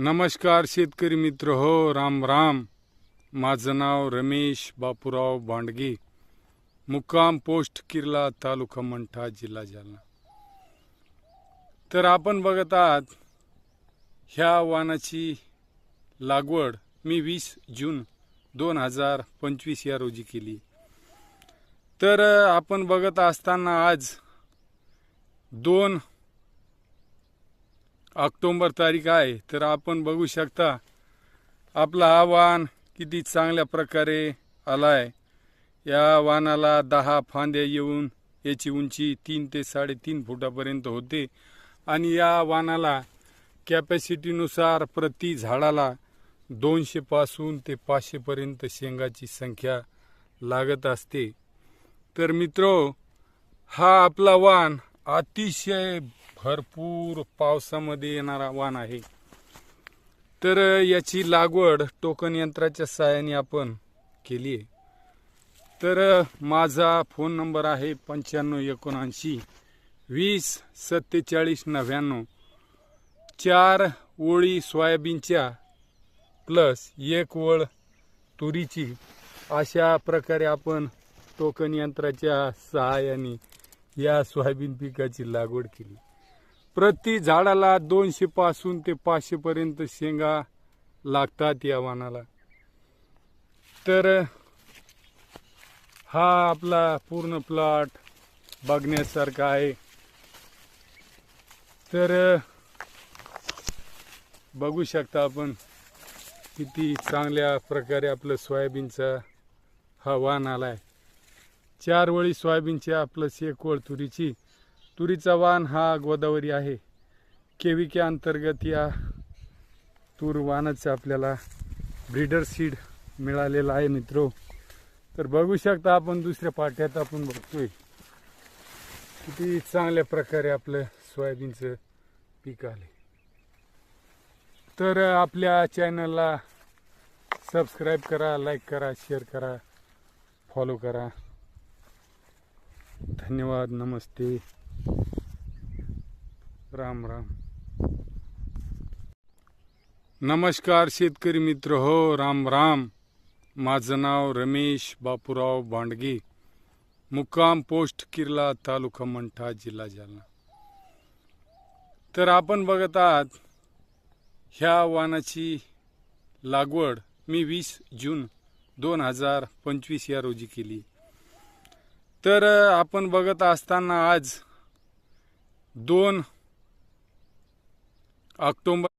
नमस्कार शेतकरी मित्र हो राम राम. माझं नाव रमेश बापूराव भांडगे मुक्काम पोस्ट किर्ला तालुका मंठा जिल्हा जालना. तर आपण बघत आहात ह्या वाहनाची लागवड मी वीस जून दोन हजार पंचवीस या रोजी केली. तर आपण बघत असताना आज दोन ऑक्टोंबर तारीख आहे तर आपण बघू शकता आपला हा वाहन किती चांगल्या प्रकारे आलाय. या वाहनाला दहा फांद्या येऊन याची उंची तीन ते साडेतीन फुटापर्यंत होते. आणि या वाहनाला कॅपॅसिटीनुसार प्रति झाडाला दोनशेपासून ते पाचशेपर्यंत शेंगाची संख्या लागत असते. तर मित्रो हा आपला वाण अतिशय भरपूर पावसामध्ये येणारा वाण आहे. तर याची लागवड टोकन यंत्राच्या सहाय्याने आपण केली आहे. तर माझा फोन नंबर आहे पंच्याण्णव एकोणऐंशी वीस सत्तेचाळीस नव्याण्णव. चार ओळी सोयाबीनच्या प्लस एक ओळ तुरीची. अशा प्रकारे आपण टोकन यंत्राच्या सहाय्याने या सोयाबीन पिकाची लागवड केली. प्रति झाडाला दोनशे पासून ते पाचशे पर्यंत शेंगा लागतात या वाणाला. तर हा आपला पूर्ण प्लॉट बघण्यासारखा आहे. तर बघू शकता आपण किती चांगल्या प्रकारे आपलं सोयाबीनचा हा वाण आलाय. चार वळी सोयाबीनची आपलं एक वळ तुरीची तुरीचा वाण हा गोदावरी आहे. केविके अंतर्गत या तूर वाणाचं आपल्याला ब्रीडर सीड मिळालेलं आहे मित्रो. तर बघू शकता आपण दुसऱ्या पाट्यात आपण बघतोय. किती चांगल्या प्रकारे आपलं सोयाबीनचं पीक आले तर आपल्या चॅनलला सबस्क्राईब करा लाईक करा शेअर करा फॉलो करा. धन्यवाद नमस्ते. राम राम. नमस्कार शेतकरी मित्र हो राम राम. माझं नाव रमेश बापूराव बांडगे मुक्काम पोस्ट किर्ला तालुका मंठा जिल्हा जालना. तर आपण बघत आहात ह्या वाहनाची लागवड मी वीस जून दोन हजार पंचवीस या रोजी केली. तर आपण बघत असताना आज दोन ऑक्टोबर